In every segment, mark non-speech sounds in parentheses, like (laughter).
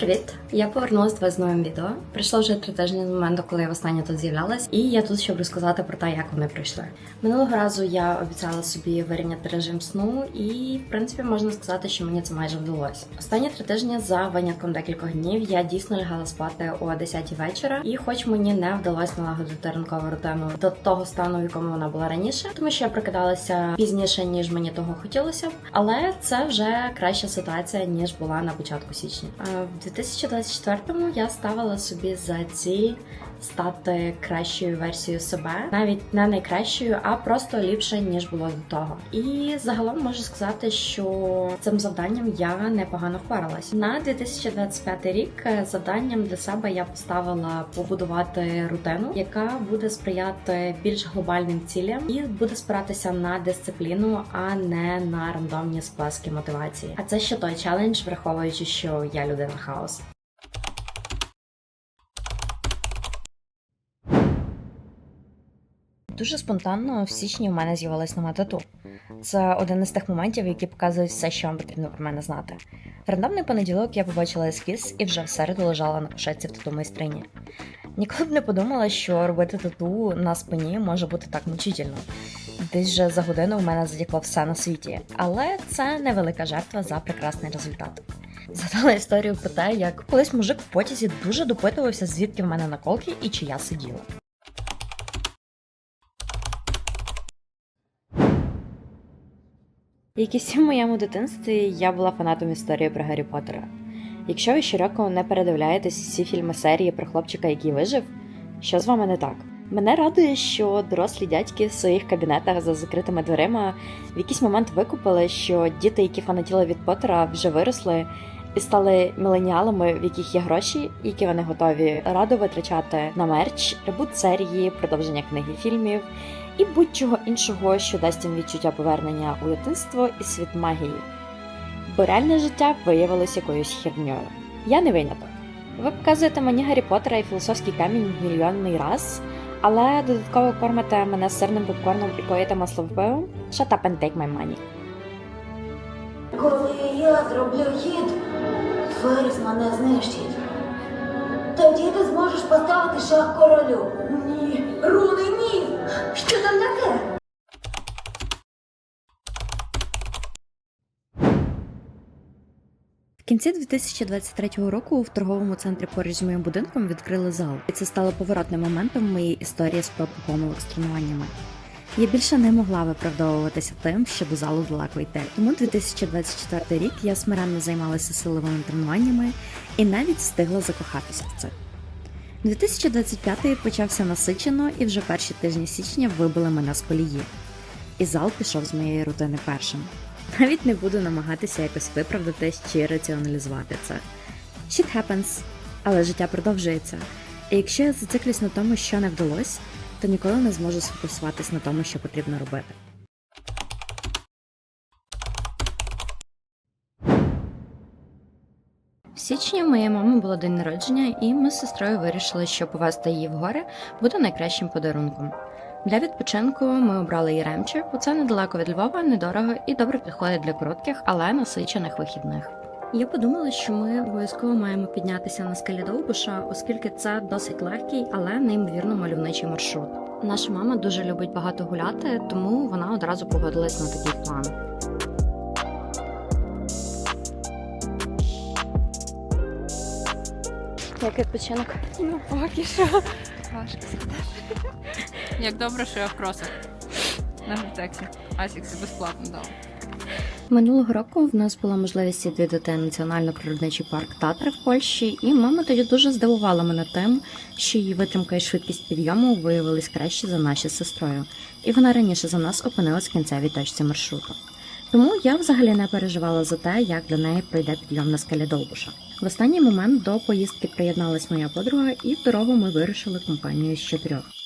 Привіт! Я повернулася до вас з новим відео. Прийшло вже три тижні з моменту, коли я востаннє тут з'являлась, і я тут, щоб розказати про те, як вони пройшли. Минулого разу я обіцяла собі вирівняти режим сну, і в принципі можна сказати, що мені це майже вдалося. Останні три тижні за винятком декількох днів я дійсно лягала спати о 10 вечора, і хоч мені не вдалося налагодити ранкову рутину до того стану, в якому вона була раніше, тому що я прокидалася пізніше, ніж мені того хотілося б, але це вже краща ситуація ніж була на початку січня. А В 2024-му я ставила собі за ціль стати кращою версією себе, навіть не найкращою, а просто ліпше ніж було до того. І загалом можу сказати, що цим завданням я непогано впоралась. На 2025 рік е, завданням для себе я поставила побудувати рутину, яка буде сприяти більш глобальним цілям і буде спиратися на дисципліну, а не на рандомні сплески мотивації. А це ще той челендж, враховуючи, що я людина хаос. Дуже спонтанно в січні у мене з'явилась нова тату. Це один із тих моментів, які показують все, що вам потрібно про мене знати. В рандомний понеділок я побачила ескіз і вже в середу лежала на кушетці в тату майстрині. Ніколи б не подумала, що робити тату на спині може бути так мучительно. Десь вже за годину в мене затікло все на світі, але це невелика жертва за прекрасний результат. Згадала історію про те, як колись мужик в потязі дуже допитувався, звідки в мене наколки і чи я сиділа. Якісь в моєму дитинстві я була фанатом історії про Гаррі Поттера. Якщо ви щороку не передивляєтесь всі фільми серії про хлопчика, який вижив, що з вами не так? Мене радує, що дорослі дядьки в своїх кабінетах за закритими дверима в якийсь момент викупили, що діти, які фанатіли від Поттера, вже виросли і стали міленіалами, в яких є гроші, які вони готові радо витрачати на мерч, ребут серії, продовження книги фільмів і будь-чого іншого, що дасть їм відчуття повернення у дитинство і світ магії. Бо реальне життя виявилось якоюсь херньою. Я не виняток. Ви показуєте мені Гаррі Поттера і філософський камінь мільйонний раз, але додатково кормите мене сирним попкорном і поїте масловпивом? Shut up and take my money. Коли я зроблю хід, Феріс мене знищить. Тоді ти зможеш поставити шах королю. Ні, руни, ні! Що там таке? В кінці 2023 року в торговому центрі поруч з моїм будинком відкрили зал, і це стало поворотним моментом в моїй історії з проб і помилок з тренуваннями. Я більше не могла виправдовуватися тим, що до залу далеко йти. Тому 2024 рік я смиренно займалася силовими тренуваннями і навіть встигла закохатися в це. 2025 почався насичено, і вже перші тижні січня вибили мене з колії. І зал пішов з моєї рутини першим. Навіть не буду намагатися якось виправдатись чи раціоналізувати це. Shit happens, але життя продовжується. І якщо я зациклюсь на тому, що не вдалося, то ніколи не зможу сфокусуватись на тому, що потрібно робити. В січні моєї мами було день народження, і ми з сестрою вирішили, що повезти її в гори буде найкращим подарунком. Для відпочинку ми обрали Єремче, бо це недалеко від Львова, недорого і добре підходить для коротких, але насичених вихідних. Я подумала, що ми обов'язково маємо піднятися на скелі Довбуша, оскільки це досить легкий, але неймовірно мальовничий маршрут. Наша мама дуже любить багато гуляти, тому вона одразу погодилась на такий план. Як відпочинок? Ну, поки що. Важко сказати. Як добре, що я в кросах. На гортексі. Асікси безплатно дали. Минулого року в нас була можливість відвідати національно-природничий парк Татри в Польщі, і мама тоді дуже здивувала мене тим, що її витримка і швидкість підйому виявились кращі за наші з сестрою, і вона раніше за нас опинилась в кінцевій точці маршруту. Тому я взагалі не переживала за те, як для неї пройде підйом на скелі Довбуша. В останній момент до поїздки приєдналась моя подруга, і в дорогу ми вирушили компанією з чотирьох.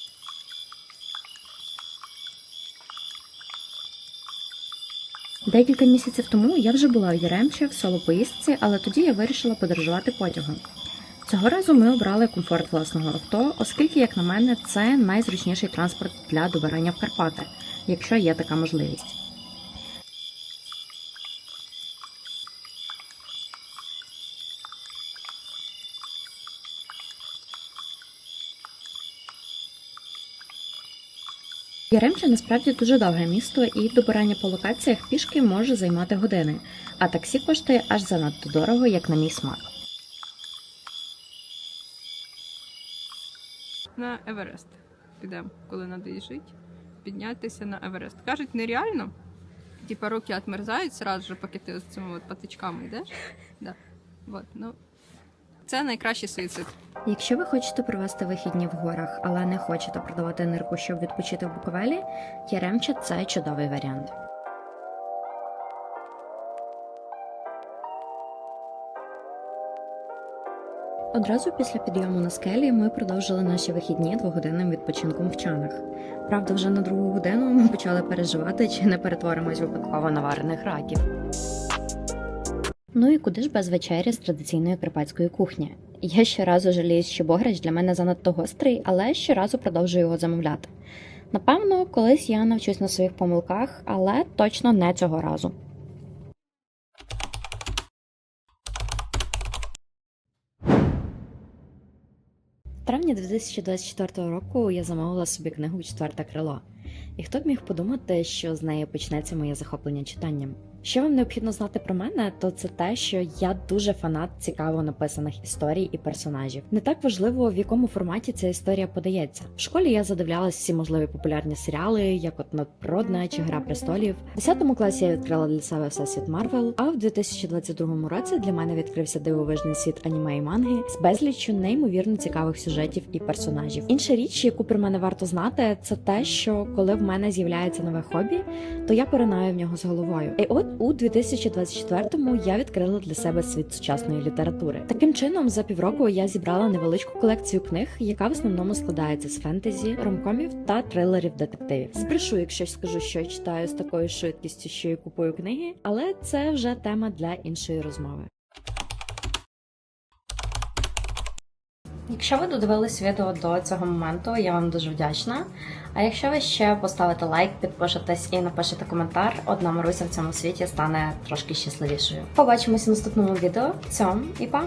Декілька місяців тому я вже була в Яремче в соло-поїздці, але тоді я вирішила подорожувати потягом. Цього разу ми обрали комфорт власного авто, оскільки, як на мене, це найзручніший транспорт для добирання в Карпати, якщо є така можливість. Яремче насправді дуже довге місто, і добирання по локаціях пішки може займати години, а таксі коштує аж занадто дорого, як на мій смак. На Еверест. Підемо, коли надоїжить. Піднятися на Еверест. Кажуть, нереально. Типа руки отмерзають сразу же, поки ти з цими от патичками йдеш. (laughs) Да. Вот, ну. Це найкращий суїцид. Якщо ви хочете провести вихідні в горах, але не хочете продавати нирку, щоб відпочити в Буковелі, Яремче це чудовий варіант. Одразу після підйому на скелі ми продовжили наші вихідні двогодинним відпочинком в чанах. Правда, вже на другу годину ми почали переживати, чи не перетворимось випадково на варених раків. Ну і куди ж без вечері з традиційної карпатської кухні? Я щоразу жалію, що бограч для мене занадто гострий, але щоразу продовжую його замовляти. Напевно, колись я навчусь на своїх помилках, але точно не цього разу. В травні 2024 року я замовила собі книгу Четверте крило. І хто б міг подумати, що з неї почнеться моє захоплення читанням? Що вам необхідно знати про мене, то це те, що я дуже фанат цікаво написаних історій і персонажів. Не так важливо, в якому форматі ця історія подається. В школі я задивлялась всі можливі популярні серіали, як от надприродна чи Гра престолів. В 10 класі я відкрила для себе всесвіт Марвел. А в 2022 році для мене відкрився дивовижний світ аніме і манги з безліччю неймовірно цікавих сюжетів і персонажів. Інша річ, яку про мене варто знати, це те, що коли в мене з'являється нове хобі, то я поринаю в нього з головою. І от у 2024-му я відкрила для себе світ сучасної літератури. Таким чином, за півроку я зібрала невеличку колекцію книг, яка в основному складається з фентезі, ромкомів та трилерів детективів. Збрешу, якщо скажу, що читаю з такою швидкістю, що я купую книги, але це вже тема для іншої розмови. Якщо ви додивились відео до цього моменту, я вам дуже вдячна. А якщо ви ще поставите лайк, підпишетесь і напишете коментар, одна Маруся в цьому світі стане трошки щасливішою. Побачимося в наступному відео. Цьом і па!